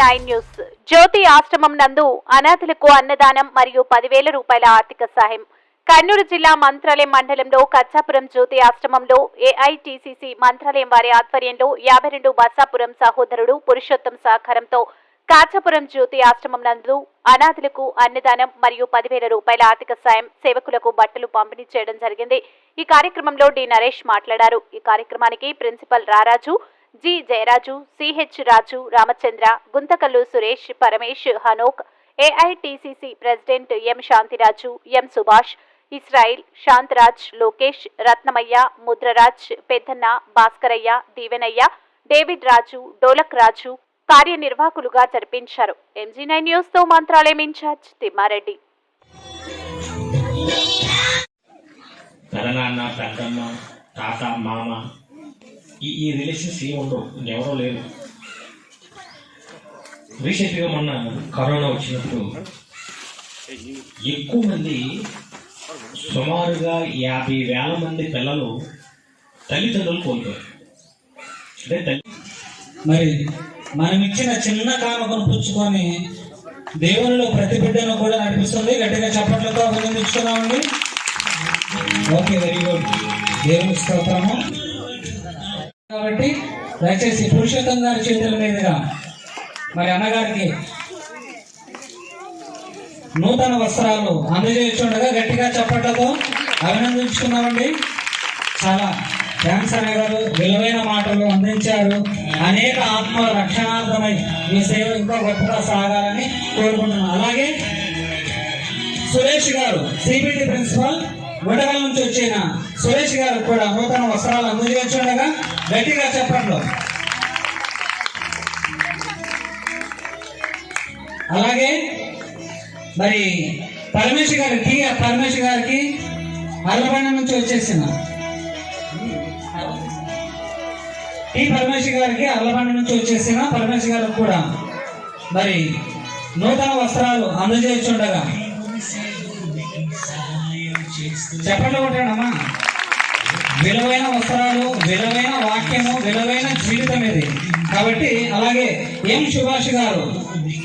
Nine news. జ్యోతి ఆశ్రమం నందు అనాథులకు అన్నదానం మరియు పదివేల రూపాయల ఆర్థిక సహాయం. కర్నూలు జిల్లా మంత్రాలయం మండలంలో కచ్చాపురం జ్యోతి ఆశ్రమంలో ఏఐటిసిసి మంత్రాలయం వారి ఆధ్వర్యంలో యాభై రెండు బసాపురం సహోదరుడు పురుషోత్తం సహకారంతో కాచాపురం జ్యోతి ఆశ్రమం నందు అనాథులకు అన్నదానం మరియు పదివేల రూపాయల ఆర్థిక సాయం సేవకులకు బట్టలు పంపిణీ చేయడం జరిగింది. ఈ కార్యక్రమంలో డి నరేష్ మాట్లాడారు. ఈ కార్యక్రమానికి principal Raraju G Jayaraju CH Raju Ramachandra Guntakal Suresh Paramesh Hanok AITCC president M Shantiraju M Subhash Israel Shantaraj Lokesh Ratnamayya Mudraraj Peddanna Bhaskarayya Deevenayya David Raju dholak Raju కార్యనిర్వాహకులుగా జరిపించారు. ఎంజీ నైన్ న్యూస్తో మంత్రాలయం ఇన్ఛార్జ్ తిమ్మారెడ్డి. పెదనాన్న పెద్దమ్మ తాత మామ ఈ ఈ రిలేషన్స్ ఏమి ఉండవు. ఇంకెవరో లేరు. రీసెంట్గా మొన్న కరోనా వచ్చినప్పుడు ఎక్కువ మంది సుమారుగా యాభై వేల మంది పిల్లలు తల్లిదండ్రులు కోల్పోయారు. అంటే తల్లి మరి మనం ఇచ్చిన చిన్న కానుకను పుచ్చుకొని దేవునిలో ప్రతి బిడ్డను కూడా నడిపిస్తుంది. గట్టిగా చప్పట్లతో అభినందించుకున్నామండి ఓకే వెరీ గుడ్. దేవుని స్తోత్రము. కాబట్టి దయచేసి పురుషోత్తం గారి చేతుల మీదుగా మరి అన్నగారికి నూతన వస్త్రాలు అందజేస్తుండగా గట్టిగా చప్పట్లతో అభినందించుకున్నామండి. చాలా థ్యాంక్స్ అనే గారు విలువైన మాటలు అందించారు. అనేక ఆత్మ రక్షణార్థమై మీ సేవ ఇంకా గొప్పగా సాగాలని కోరుకుంటున్నాను. అలాగే సురేష్ గారు సిబిటి ప్రిన్సిపల్ గుండగల్ నుంచి వచ్చిన సురేష్ గారు కూడా నూతన వస్త్రాలు అందజేస్తుండగా గట్టిగా చెప్పండి. అలాగే మరి పరమేశ్వర్ గారి టి పరమేశ్వర్ గారికి అల్లబండ నుంచి వచ్చేసిన ఈ పరమేశ్వర్ గారికి అల్లబండ నుంచి వచ్చేసిన పరమేశ్వర్ గారికి కూడా. మరి నూతన వస్త్రాలు అందజేస్తుండగా చెప్పండి కొట్టాడమ్మా విలువైన వస్త్రాలు విలువైన వాక్యము విలువైన జీవితం ఇది. కాబట్టి అలాగే ఎం సుభాష్ గారు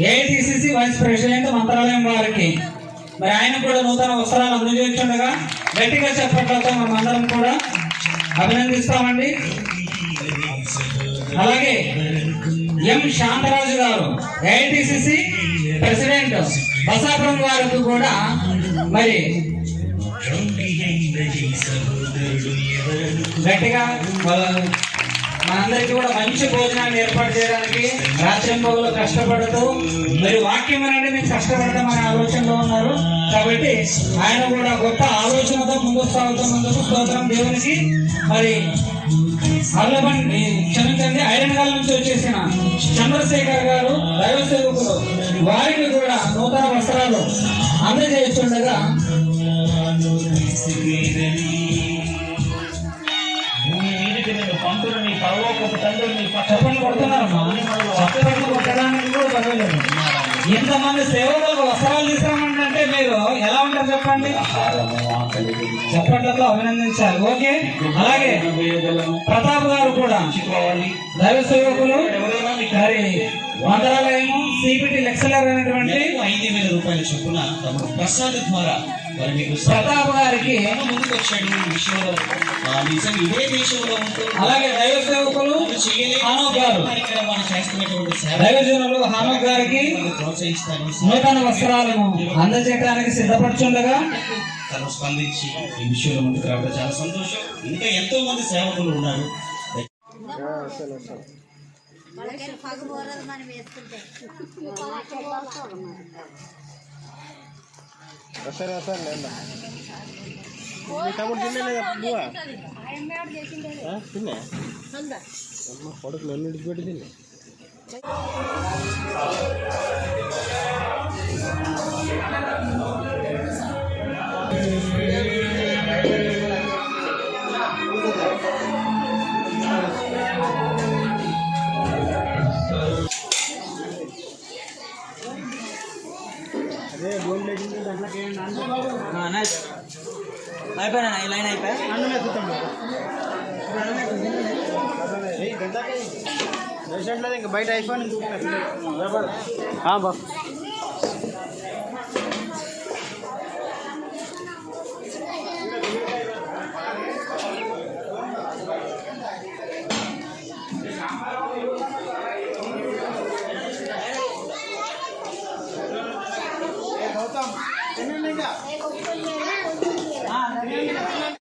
ఏఐటిసిసి వైస్ ప్రెసిడెంట్ మంత్రాలయం వారికి మరి ఆయన కూడా నూతన వస్త్రాలు అందజేస్తుండగా గట్టిగా చెప్పట్లతో మనం అందరం కూడా అభినందిస్తామండి. అలాగే ఎం శాంతరాజు గారు ఏఐటిసిసి ప్రెసిడెంట్ బసాపురం గారికి కూడా మరి గట్టిగా వాళ్ళ- మనందరికీ కూడా మంచి భోజనాన్ని ఏర్పాటు చేయడానికి రాత్రింపగలు కష్టపడుతూ మరి వాక్యం అనేది మీకు కష్టపడతామనే ఆలోచనలో ఉన్నారు. కాబట్టి ఆయన కూడా గొప్ప ఆలోచనతో ముందుకు సాగుతున్నందుకు స్తోత్రం దేవునికి. మరి అల్లబండి క్షమించండి ఐరన్ గాల్ నుంచి వచ్చేసిన చంద్రశేఖర్ గారు దైవ సేవకులు వారికి కూడా నూతన వస్త్రాలు అందజేస్తుండగా భూమి మీదకి నేను పంతులు నీ పరలోకపు తండ్రి నీ చెప్పండి కొడుతున్నారమ్మా చప్పట్లు కొట్టడానికి కూడా పర్వాలేదు ఇంతమంది సేవకులకు వస్త్రాలు తీసుకురామంటే మీరు ఎలా ఉంటారు చెప్పండి? చప్పట్లతో అభినందించాలి. ఓకే? అలాగే ప్రతాప్ గారు కూడా దైవ సేవకులు. మరి మంత్రాలయము సిపిటి లెక్చరర్ అయినటువంటి ఐదు వేల రూపాయల చొప్పున ప్రసాద్ ద్వారా మరి మీకు ప్రతాప్ గారికి ముందుకు వచ్చాడు విషయంలో. నిజంగా ఇదే దేశంలో అలాగే దైవ సేవకులు హానోక్ గారు. చేస్తున్నటువంటి హానోక్ గారికి ప్రోత్సహిస్తాను నూతన వస్త్రాలను అందజేయడానికి సిద్ధపడుచుండగా తను స్పందించి ఈ విషయంలో ముందుకు రావడం చాలా సంతోషం. ఇంకా ఎంతో మంది సేవకులు ఉన్నారు. తమ్ముడు తినలేదా నువ్వా తిన్నా అమ్మ కొడుకు నన్ను విడిచిపెట్టి తిన్నా అయిపోయినా? ఈ లైన్ అయిపోయా? ఇంకా బయట ఐఫోన్ బా.